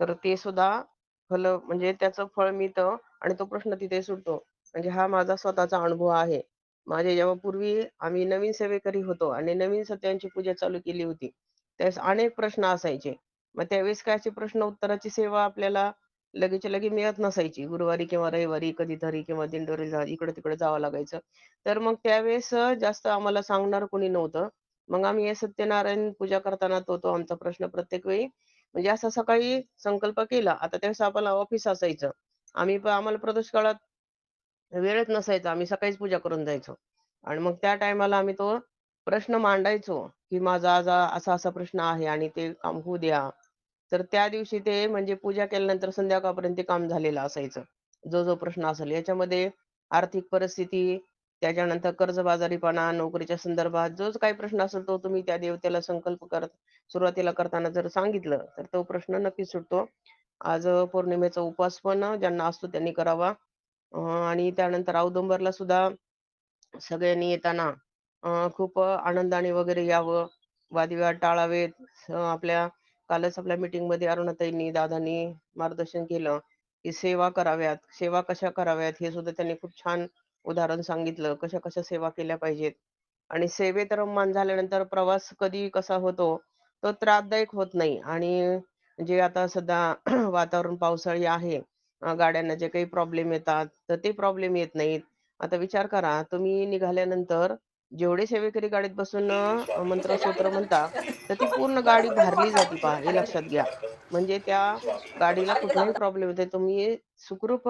तर ते सुद्धा फलं म्हणजे त्याचं फळ मिळतं आणि तो प्रश्न तिथे सुटतो. म्हणजे हा माझा स्वतःचा अनुभव आहे. माझे जेव्हा पूर्वी आम्ही नवीन सेवेकरी होतो आणि नवीन सत्यांची पूजा चालू केली होती. त्यावेळेस अनेक प्रश्न असायचे. मग त्यावेळेस काय अशी प्रश्न उत्तराची सेवा आपल्याला लगेच लगे मिळत नसायची. गुरुवारी किंवा रविवारी कधीतरी किंवा दिंडोरी इकडे-तिकडे जावं लागायचं. तर मग त्यावेळेस जास्त आम्हाला सांगणार कोणी नव्हतं. मग आम्ही हे सत्यनारायण पूजा करताना तो, तो आमचा प्रश्न प्रत्येक वेळी म्हणजे असं सकाळी संकल्प केला. आता त्यावेळेस आम्हाला ऑफिस असायचं. आम्ही आम्हाला प्रदोष काळात वेळच नसायचा. आम्ही सकाळीच पूजा करून जायचो. आणि मग त्या टायमाला आम्ही तो प्रश्न मांडायचो, की माझा आज असा-असा प्रश्न आहे आणि ते काम होऊ द्या. तर त्या दिवशी ते म्हणजे पूजा केल्यानंतर संध्याकाळपर्यंत ते काम झालेलं असायचं. जो, जो प्रश्न असेल. याच्यामध्ये आर्थिक परिस्थिती, त्याच्यानंतर कर्जबाजारीपणा, नोकरीच्या संदर्भात जो काही प्रश्न असेल तो तुम्ही त्या देवतेला संकल्प करत सुरुवातीला करताना जर सांगितलं, तर तो प्रश्न नक्कीच सुटतो. आज पौर्णिमेचा उपवास पण ज्यांना असतो त्यांनी करावा. अ, आणि त्यानंतर औदुंबरला सुद्धा सगळ्यांनी येताना अ, खूप आनंदाने वगैरे यावं, वादविवाद टाळावेत. अ, आपल्या कालच आपल्या मीटिंगमध्ये अरुणाताईंनी, दादांनी मार्गदर्शन केलं, की सेवा कराव्यात. सेवा कशा कराव्यात हे सुद्धा त्यांनी खूप छान उदाहरण सांगितलं. कशा-कशा सेवा केल्या पाहिजेत. आणि सेवेत रममान झाल्यानंतर प्रवास कधी कसा होतो, तो त्रासदायक होत नाही. आणि जे आता सध्या वातावरण पावसाळी आहे. गाड्यांना जे काही प्रॉब्लेम येतात, तर ते प्रॉब्लेम येत नाहीत. आता विचार करा, तुम्ही निघाल्यानंतर जेवढे सेवेकरी गाडीत बसून अ, मंत्र-स्तोत्र म्हणता, तर ती पूर्ण गाडी भारली जाते पहा, हे लक्षात घ्या. म्हणजे त्या गाडीला कुठलाही प्रॉब्लेम येते. तुम्ही सुखरूप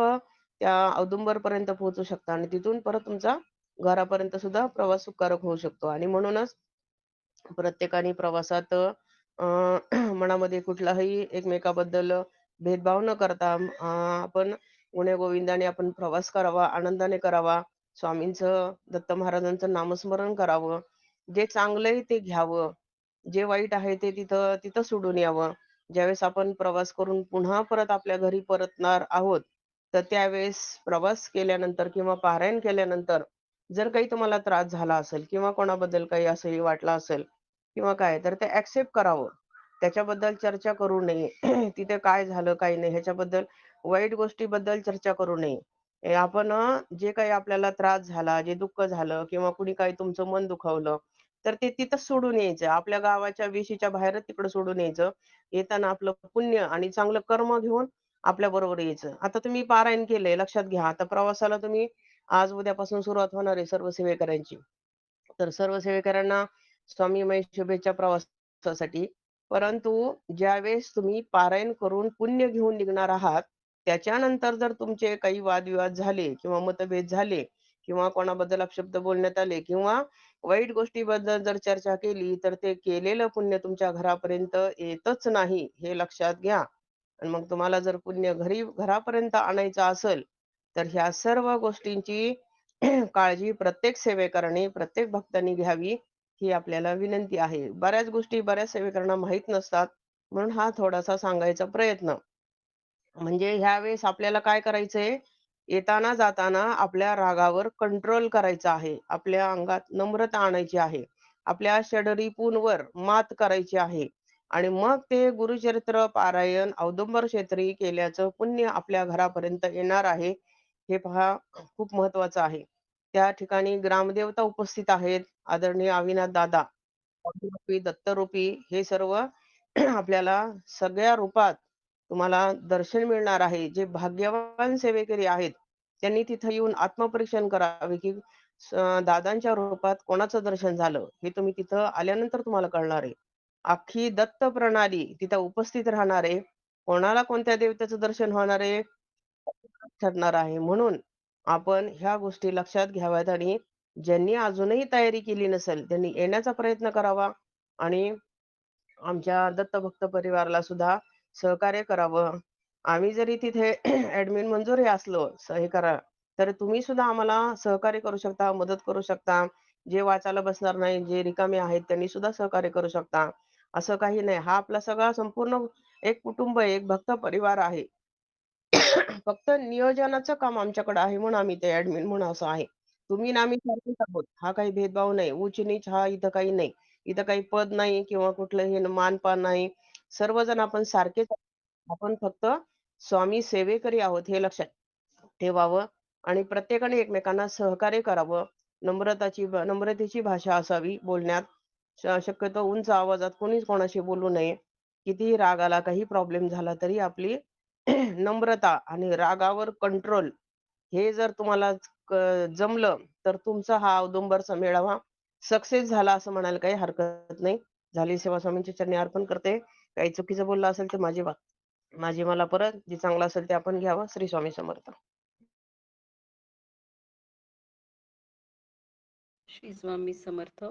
त्या औदुंबरपर्यंत पोहोचू शकता आणि तिथून परत तुमचा घरापर्यंत सुद्धा प्रवास सुखकारक होऊ शकतो. आणि म्हणूनच प्रत्येकाने प्रवासात मनामध्ये कुठलाही एकमेकाबद्दल भेदभाव न करता आपण गुण्या गोविंदाने आपण प्रवास करावा, आनंदाने करावा. स्वामींचं, दत्त महाराजांचं नामस्मरण करावं. जे चांगलंय ते घ्यावं. जे वाईट आहे ते तिथं तिथं सोडून यावं. ज्यावेळेस आपण प्रवास करून पुन्हा परत आपल्या घरी परतणार आहोत, तर त्यावेळेस प्रवास केल्यानंतर किंवा पारायण केल्यानंतर जर काही तुम्हाला त्रास झाला असेल किंवा कोणाबद्दल काही असंही वाटलं असेल किंवा काय, तर ते ऍक्सेप्ट करावं. त्याच्याबद्दल चर्चा करू नये. तिथे काय झालं, काय नाही ह्याच्याबद्दल वाईट गोष्टीबद्दल चर्चा करू नये. आपण जे काही आपल्याला त्रास झाला, जे दुःख झालं किंवा कुणी काही तुमचं मन दुखावलं, तर ते तिथंच सोडून यायचं. आपल्या गावाच्या वेशीच्या बाहेरच तिकडं सोडून यायचं. येताना आपलं पुण्य आणि चांगलं कर्म घेऊन आपल्याबरोबर यायचं. आता तुम्ही पारायण केलंय लक्षात घ्या. आता प्रवासाला तुम्ही आज उद्यापासून सुरुवात होणार आहे सर्व सेवेकऱ्यांची. तर सर्व सेवेकऱ्यांना स्वामीमय शुभेच्छा प्रवासासाठी. परंतु ज्यावेळेस तुम्ही पारायण करून पुण्य घेऊन निघणार आहात, त्याच्यानंतर जर तुमचे काही वादविवाद झाले किंवा मतभेद झाले किंवा कोणाबद्दल अपशब्द बोलण्यात आले किंवा वाईट गोष्टीबद्दल जर चर्चा केली, तर ते केलेलं पुण्य तुमच्या घरापर्यंत येतच नाही, हे लक्षात घ्या. आणि मग तुम्हाला जर पुण्य घरी घरापर्यंत आणायचं असेल, तर ह्या सर्व गोष्टींची काळजी प्रत्येक सेवेकरांनी प्रत्येक भक्तांनी घ्यावी, ही आपल्याला विनंती आहे. बऱ्याच गोष्टी बऱ्याच सेवेकरांना माहीत नसतात. म्हणून हा थोडासा सांगायचा प्रयत्न. म्हणजे ह्यावेळेस आपल्याला काय करायचंय, येताना जाताना आपल्या रागावर कंट्रोल करायचा आहे. आपल्या अंगात नम्रता आणायची आहे. आपल्या षडरिपूंवर मात करायची आहे. आणि मग ते गुरुचरित्र पारायण औदुंबर क्षेत्री केल्याचं पुण्य आपल्या घरापर्यंत येणार आहे. हे पहा खूप महत्वाचं आहे. त्या ठिकाणी ग्रामदेवता उपस्थित आहेत. आदरणीय अविनाथ दादा. दत्तरूपी हे सर्व आपल्याला सगळ्या रूपात तुम्हाला दर्शन मिळणार आहे. जे भाग्यवान सेवेकरी आहेत, त्यांनी तिथं येऊन आत्मपरीक्षण करावे, की दादांच्या रूपात कोणाचं दर्शन झालं, हे तुम्ही तिथं आल्यानंतर तुम्हाला कळणार आहे. अख्खी दत्त प्रणाली तिथं उपस्थित राहणार आहे. कोणाला कोणत्या देवतेचं दर्शन होणार आहे, ठरणार आहे. म्हणून आपण ह्या गोष्टी लक्षात घ्याव्यात आणि ज्यांनी अजूनही तयारी केली नसेल, त्यांनी येण्याचा प्रयत्न करावा आणि आमच्या दत्तभक्त परिवाराला सुद्धा सहकार्य करावं. आम्ही जरी तिथे एडमिन मंजूर हे असलो, हे करा, तर तुम्ही सुद्धा आम्हाला सहकार्य करू शकता, मदत करू शकता. जे वाचायला बसणार नाही, जे रिकामे आहेत, त्यांनी सुद्धा सहकार्य करू शकता. असं काही नाही. हा आपला सगळा संपूर्ण एक कुटुंब एक भक्त परिवार आहे. फक्त नियोजनाचं काम आमच्याकडे आहे म्हणून आम्ही ते ऍडमिन म्हणून असं आहे. तुम्ही नामी आम्ही सारखेच आहोत. हा काही भेदभाव नाही. उच-नीच हा इथं काही नाही. इथं काही पद नाही किंवा कुठलं हे मान-पान नाही. सर्वजण आपण सारखेच आपण फक्त स्वामी सेवेकरी आहोत हे लक्षात ठेवावं आणि प्रत्येकाने एकमेकांना सहकार्य करावं. नम्रताची नम्रतेची भाषा असावी बोलण्यात. शक्यतो उंच आवाजात कोणीच कोणाशी बोलू नये. कितीही राग आला, काही प्रॉब्लेम झाला तरी आपली नम्रता आणि रागावर कंट्रोल हे जर तुम्हाला जमलं, तर तुमचा हा औदुंबरचा मेळावा सक्सेस झाला असं म्हणायला काही हरकत नाही. झाली सेवा स्वामींच्या चरणी अर्पण करते. काही चुकीचं बोललं असेल तर माझी वा माझी मला परत. जे चांगलं असेल ते आपण घ्यावं. श्री स्वामी समर्थ. श्री स्वामी समर्थ.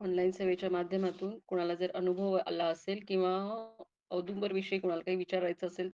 ऑनलाईन सेवेच्या माध्यमातून कोणाला जर अनुभव आला असेल किंवा औदुंबर विषयी कोणाला काही विचारायचं असेल